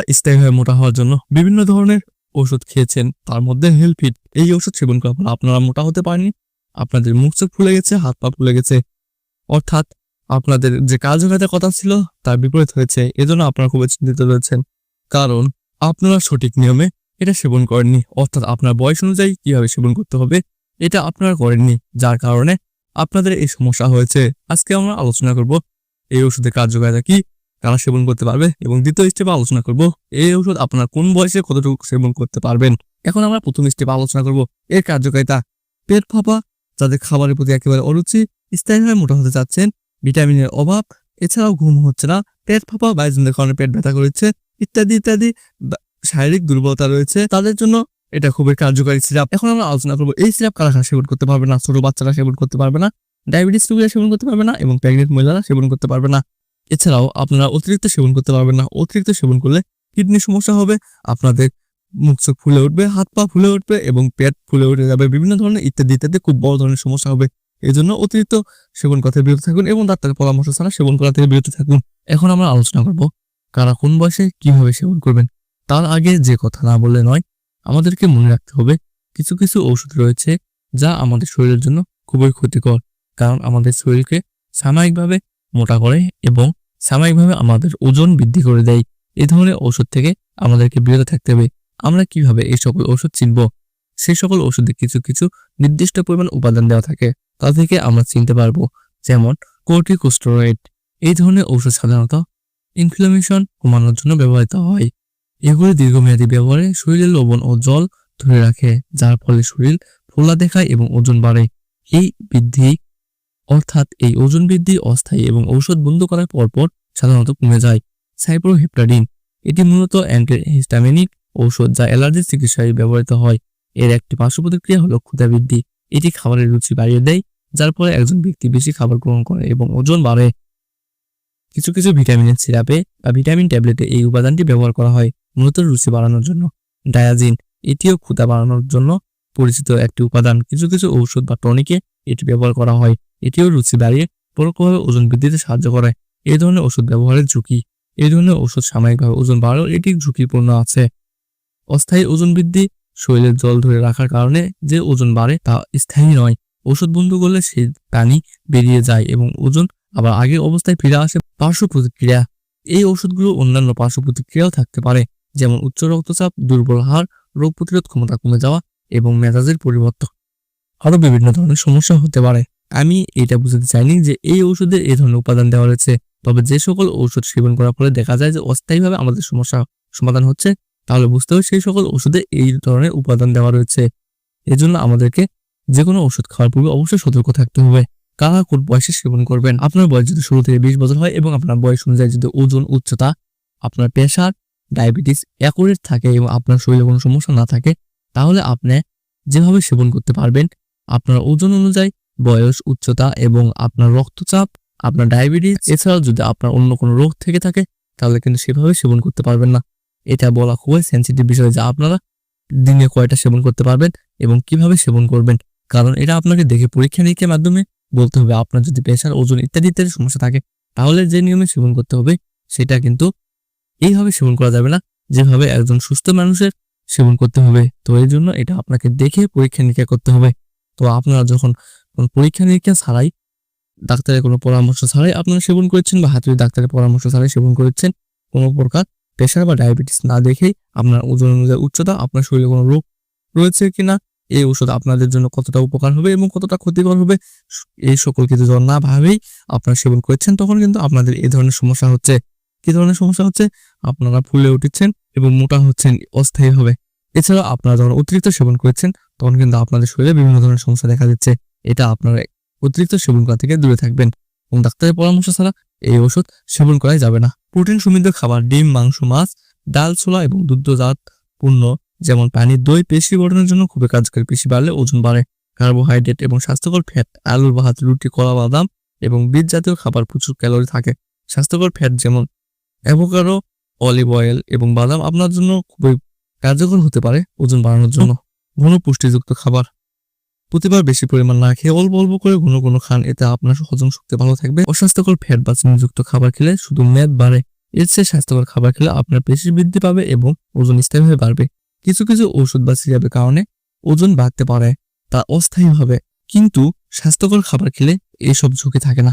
আপনারা স্থায়ীভাবে মোটা হওয়ার জন্য বিভিন্ন ধরনের ওষুধ খেয়েছেন। তার মধ্যে হেলফিট এই ওষুধ সেবন করার পর আপনারা মোটা হতে পারেনি আপনাদের মুখ চোখ ফুলে গেছে, হাত পা ফুলে গেছে। অর্থাৎ আপনাদের যে কার্যকারিতার কথা ছিল, তার বিপরীত হয়েছে। এজন্য আপনারা খুবই চিন্তিত রয়েছেন। কারণ আপনারা সঠিক নিয়মে এটা সেবন করেননি। অর্থাৎ আপনার বয়স অনুযায়ী কীভাবে সেবন করতে হবে, এটা আপনারা করেননি। যার কারণে আপনাদের এই সমস্যা হয়েছে। আজকে আমরা আলোচনা করব, এই ওষুধের কার্যকারিতা কি কারা সেবন করতে পারবে? এবং দ্বিতীয় স্টেপে আলোচনা করব, এই ওষুধ আপনার কোন বয়সে কতটুকু সেবন করতে পারবেন? এখন আমরা প্রথম স্টেপে আলোচনা করব, এর কার্যকারিতা। পেট ফাঁপা, যাদের খাবারের প্রতি একেবারে অরুচি, স্থায়ীভাবে মোটা হতে চাচ্ছেন, ভিটামিনের অভাব, এছাড়াও ঘুম হচ্ছে না, পেট ফাঁপা বাইজনদের কারণে পেট ব্যথা করেছে, ইত্যাদি ইত্যাদি শারীরিক দুর্বলতা রয়েছে, তাদের জন্য এটা খুবই কার্যকারী সিরাপ। এখন আমরা আলোচনা করব, এই সিরাপ কারা কারা সেবন করতে পারবে না? ছোট বাচ্চারা সেবন করতে পারবে না, ডায়াবেটিস রোগীরা সেবন করতে পারবে না, এবং প্রেগনেন্ট মহিলারা সেবন করতে পারবে না। এছাড়াও আপনারা অতিরিক্ত সেবন করতে পারবেন না। অতিরিক্ত সেবন করলে কিডনি সমস্যা হবে, আপনাদের মুখ চোখ ফুলে উঠবে, হাত পা ফুলে উঠবে এবং পেট ফুলে উঠে যাবে, বিভিন্ন ধরনের ইত্যাদি ইত্যাদি খুব বড় ধরনের সমস্যা হবে। এই জন্য অতিরিক্ত সেবন করা থেকে বিরত থাকুন এবং ডাক্তারের পরামর্শ ছাড়া সেবন করা থেকে বিরত থাকুন। এখন আমরা আলোচনা করব কারা কোন বয়সে কীভাবে সেবন করবেন। তার আগে যে কথা না বললে নয়, আমাদেরকে মনে রাখতে হবে কিছু কিছু ঔষধ রয়েছে যা আমাদের শরীরের জন্য খুবই ক্ষতিকর। কারণ আমাদের শরীরকে সাময়িকভাবে মোটা করে এবং সাময়িকভাবে আমাদের ওজন বৃদ্ধি করে দেয়। এই ধরনের ওষুধ থেকে আমাদেরকে বিরত থাকতে হবে। আমরা কীভাবে এই সকল ওষুধ চিনব? সেই সকল ওষুধে কিছু কিছু নির্দিষ্ট পরিমাণ উপাদান দেওয়া থাকে, তা থেকে আমরা চিনতে পারব, যেমন কোর্টিকোস্টেরয়েড। এই ধরনের ঔষধ সাধারণত ইনফ্লামেশন কমানোর জন্য ব্যবহৃত হয়। এগুলি দীর্ঘমেয়াদী ব্যবহারে শরীরের লবণ ও জল ধরে রাখে, যার ফলে শরীর ফোলা দেখায় এবং ওজন বাড়ে। এই বৃদ্ধি অর্থাৎ এই ওজন বৃদ্ধি অস্থায়ী এবং ঔষধ বন্ধ করার পরপর সাধারণত কমে যায়। সাইপ্রোহেপ্টাডিন, এটি মূলত অ্যান্টিহিস্টামিনিক ঔষধ যা অ্যালার্জির চিকিৎসায় ব্যবহৃত হয়। এর একটি পার্শ্ব প্রতিক্রিয়া হলো ক্ষুধা বৃদ্ধি। এটি খাবারের রুচি বাড়িয়ে দেয়, যার ফলে একজন ব্যক্তি বেশি খাবার গ্রহণ করে এবং ওজন বাড়ে। কিছু কিছু ভিটামিনের সিরাপে বা ভিটামিন ট্যাবলেটে এই উপাদানটি ব্যবহার করা হয়, মূলত রুচি বাড়ানোর জন্য। ডায়াজিন, এটিও ক্ষুধা বাড়ানোর জন্য পরিচিত একটি উপাদান। কিছু কিছু ঔষধ বা টনিকে এটি ব্যবহার করা হয়। এটিও রুচি বাড়িয়ে পরোক্ষভাবে ওজন বৃদ্ধিতে সাহায্য করে। এই ধরনের ওষুধ ব্যবহারের ঝুঁকি এই ধরনের ওষুধ সাময়িকভাবে ওজন বাড়ালেও এটি ঝুঁকিপূর্ণ আছে। অস্থায়ী ওজন বৃদ্ধি, শরীরের জল ধরে রাখার কারণে যে ওজন বাড়ে তা স্থায়ী নয়। ওষুধ বন্ধ করলে সেই পানি বেরিয়ে যায় এবং ওজন আবার আগের অবস্থায় ফিরে আসে পার্শ্ব প্রতিক্রিয়া। এই ওষুধগুলো অন্যান্য পার্শ্ব প্রতিক্রিয়াও থাকতে পারে, যেমন উচ্চ রক্তচাপ, দুর্বল হার রোগ প্রতিরোধ ক্ষমতা কমে যাওয়া এবং মেজাজের পরিবর্তন। আরও বিভিন্ন ধরনের সমস্যা হতে পারে। আমি এটা বুঝতে চাইনি যে এই ওষুধে এই ধরনের উপাদান দেওয়া রয়েছে। তবে যে সকল ঔষধ সেবন করার ফলে দেখা যায় যে অস্থায়ীভাবে আমাদের সমস্যা সমাধান হচ্ছে, তাহলে বুঝতে হবে সেই সকল ওষুধে এই ধরনের উপাদান দেওয়া রয়েছে। এজন্য আমাদেরকে যে কোনো ওষুধ খাওয়ার পূর্বে অবশ্যই সতর্ক থাকতে হবে। কারা কোন বয়সে সেবন করবেন? আপনার বয়স যদি শুরু থেকে বিশ বছর হয় এবং আপনার বয়স অনুযায়ী যদি ওজন উচ্চতা, আপনার প্রেশার, ডায়াবেটিস অ্যাকুরেট থাকে এবং আপনার শরীরে কোনো সমস্যা না থাকে, তাহলে আপনি যেভাবে সেবন করতে পারবেন, আপনার ওজন অনুযায়ী বয়স, উচ্চতা এবং আপনার রক্তচাপ, আপনার ডায়াবেটিস, এছাড়াও যদি আপনার অন্য কোনো রোগ থেকে থাকে, তাহলে কিন্তু সেভাবে সেবন করতে পারবেন না। এটা বলা খুবই সেন্সিটিভ বিষয় যা আপনারা দিনে কয়টা সেবন করতে পারবেন এবং কীভাবে সেবন করবেন। কারণ এটা আপনাকে দেখে পরীক্ষা নিরীক্ষার মাধ্যমে বলতে হবে আপনার যদি প্রেশার, ওজন ইত্যাদি ইত্যাদি সমস্যা থাকে, তাহলে যে নিয়মে সেবন করতে হবে, সেটা কিন্তু এইভাবে সেবন করা যাবে না। যেভাবে একজন সুস্থ মানুষের সেবন করতে হবে, তো এই জন্য এটা আপনাকে দেখে পরীক্ষা নিরীক্ষা করতে হবে। তো আপনারা যখন পরীক্ষা নিরীক্ষা ছাড়াই, ডাক্তারের কোনো পরামর্শ ছাড়াই আপনারা সেবন করেছেন বা হাতুড়ি ডাক্তারের পরামর্শ ছাড়াই সেবন করেছেন, কোনো প্রকার প্রেশার বা ডায়াবেটিস না দেখেই আপনার ওজন অনুযায়ী উচ্চতা, আপনার শরীরে কোনো রোগ রয়েছে কিনা, এই ওষুধ আপনাদের জন্য কতটা উপকার হবে এবং কতটা ক্ষতিকর হবে, এই সকল কিছু যখন না ভাবেই আপনারা সেবন করছেন, তখন কিন্তু আপনাদের এই ধরনের সমস্যা হচ্ছে। কি ধরনের সমস্যা হচ্ছে? আপনারা ফুলে উঠেছেন এবং মোটা হচ্ছেন, অস্থায়ী হবে। এছাড়া আপনারা যখন অতিরিক্ত সেবন করছেন, তখন কিন্তু আপনাদের শরীরে বিভিন্ন ধরনের সমস্যা দেখা দিচ্ছে। এটা আপনারা অতিরিক্ত সেবন করা থেকে দূরে থাকবেন। এবং ডাক্তারের পরামর্শ ছাড়া এই ওষুধ সেবন করাই যাবে না। প্রোটিন সমৃদ্ধ খাবার, ডিম, মাংস, মাছ, ডাল, ছোলা এবং দুগ্ধজাত পণ্য যেমন পানি, দই, পেশি গঠনের জন্য খুবই কার্যকরী। পেশি বাড়লে ওজন বাড়ে। কার্বোহাইড্রেট এবং স্বাস্থ্যকর ফ্যাট আলু ভাত, রুটি, কলা, বাদাম এবং বীজ জাতীয় খাবার প্রচুর ক্যালোরি থাকে। স্বাস্থ্যকর ফ্যাট যেমন অ্যাভোকাডো, অলিভ অয়েল এবং বাদাম আপনার জন্য খুবই কার্যকর হতে পারে ওজন বাড়ানোর জন্য। ঘন পুষ্টিযুক্ত খাবার। প্রতিবার বেশি পরিমাণ না খেয়ে অল্প অল্প করে ঘন ঘন খান, এতে আপনার হজম শক্তি ভালো থাকবে। অস্বাস্থ্যকর ফ্যাট বা চিনিযুক্ত খাবার খেলে শুধু মেদ বাড়ে, এর চেয়ে স্বাস্থ্যকর খাবার খেলে আপনার পেশি বৃদ্ধি পাবে এবং ওজন স্থায়ীভাবে বাড়বে। কিছু কিছু ওষুধ বা সিরাপের কারণে ওজন বাড়তে পারে, তা অস্থায়ী অস্থায়ীভাবে, কিন্তু স্বাস্থ্যকর খাবার খেলে এইসব ঝুঁকি থাকে না।